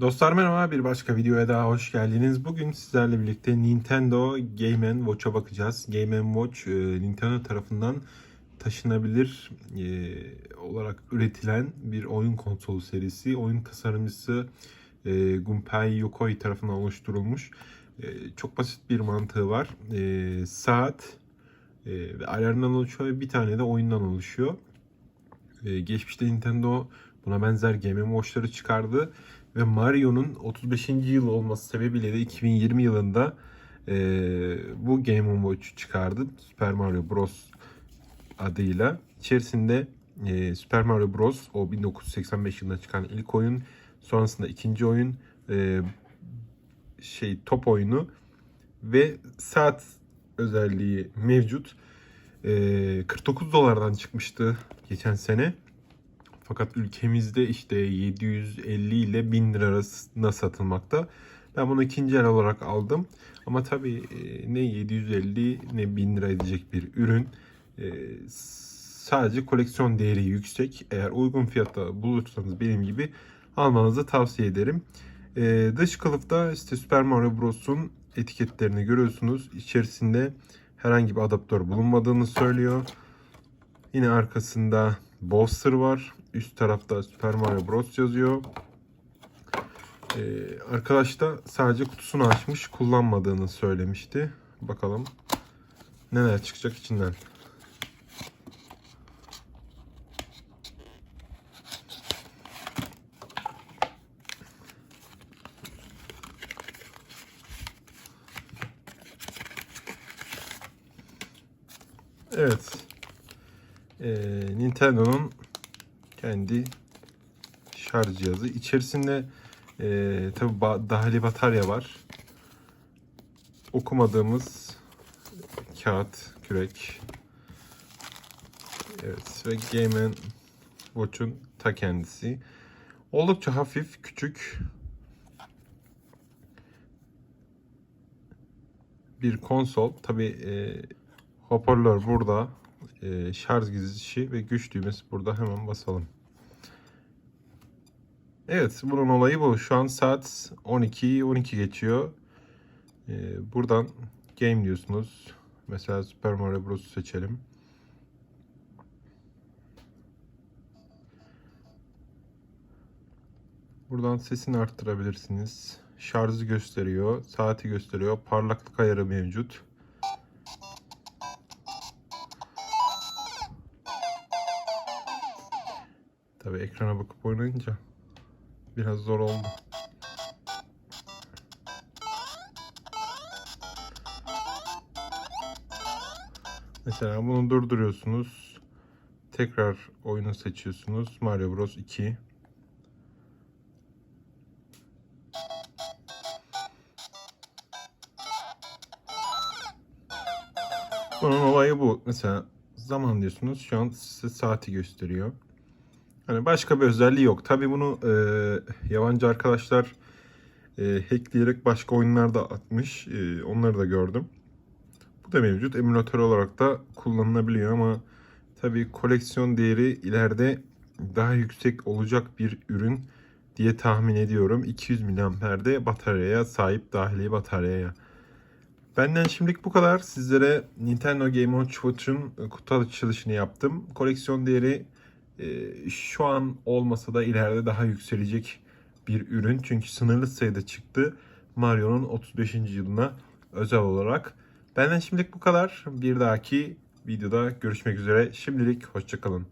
Dostlar merhaba bir başka videoya daha hoş geldiniz. Bugün sizlerle birlikte Nintendo Game Watch'a bakacağız. Game Watch e, Nintendo tarafından taşınabilir e, olarak üretilen bir oyun konsolu serisi. Oyun tasarımcısı e, Gunpei Yokoi tarafından oluşturulmuş. Çok basit bir mantığı var. Saat ve ayarından oluşuyor bir tane de oyundan oluşuyor. Geçmişte Nintendo buna benzer Game Watch'ları çıkardı ve Mario'nun 35. yıl olması sebebiyle de 2020 yılında e, bu Game Watch'u çıkardı. Super Mario Bros adıyla. İçerisinde e, Super Mario Bros o 1985 yılında çıkan ilk oyun, sonrasında ikinci oyun, e, şey top oyunu ve saat özelliği mevcut. E, 49 dolardan çıkmıştı geçen sene. Fakat ülkemizde işte 750 ile 1000 lira arasında satılmakta. Ben bunu ikinci el olarak aldım. Ama tabii e, ne 750 ne 1000 lira edecek bir ürün. E, Sadece koleksiyon değeri yüksek. Eğer uygun fiyatta bulursanız benim gibi almanızı tavsiye ederim. E, Dış kılıfta işte Super Mario Bros'un etiketlerini görüyorsunuz. İçerisinde herhangi bir adaptör bulunmadığını söylüyor. Yine arkasında Bowser var. Üst tarafta Super Mario Bros yazıyor. Ee, arkadaş da sadece kutusunu açmış, kullanmadığını söylemişti. Bakalım neler çıkacak içinden. Evet. Ee, Nintendo'nun kendi şarj cihazı. İçerisinde e, tabi dahili batarya var. Okumadığımız kağıt, kürek. Evet ve Game Watch'un ta kendisi. Oldukça hafif, küçük. Bir konsol. Tabi e, hoparlör burada. E, şarj girişi ve güç düğmesi burada. Hemen basalım. Evet, bunun olayı bu. Şu an saat 12 12 geçiyor. Ee, buradan game diyorsunuz. Mesela Super Mario Bros'u seçelim. Buradan sesini arttırabilirsiniz. Şarjı gösteriyor, saati gösteriyor, parlaklık ayarı mevcut. Tabii ekrana bakıp oynayınca biraz zor oldu. Mesela bunu durduruyorsunuz. Tekrar oyunu seçiyorsunuz. Mario Bros 2. Bunun olayı bu. Mesela zaman diyorsunuz. Şu an size saati gösteriyor. Hani başka bir özelliği yok. Tabii bunu e, yabancı arkadaşlar e, hackleyerek başka oyunlarda atmış. E, onları da gördüm. Bu da mevcut. Emülatör olarak da kullanılabiliyor ama tabii koleksiyon değeri ileride daha yüksek olacak bir ürün diye tahmin ediyorum. 200 miliamperde bataryaya sahip dahili bataryaya. Benden şimdilik bu kadar. Sizlere Nintendo Game Watch'un kutu açılışını yaptım. Koleksiyon değeri şu an olmasa da ileride daha yükselecek bir ürün. Çünkü sınırlı sayıda çıktı. Mario'nun 35. yılına özel olarak. Benden şimdilik bu kadar. Bir dahaki videoda görüşmek üzere. Şimdilik hoşçakalın.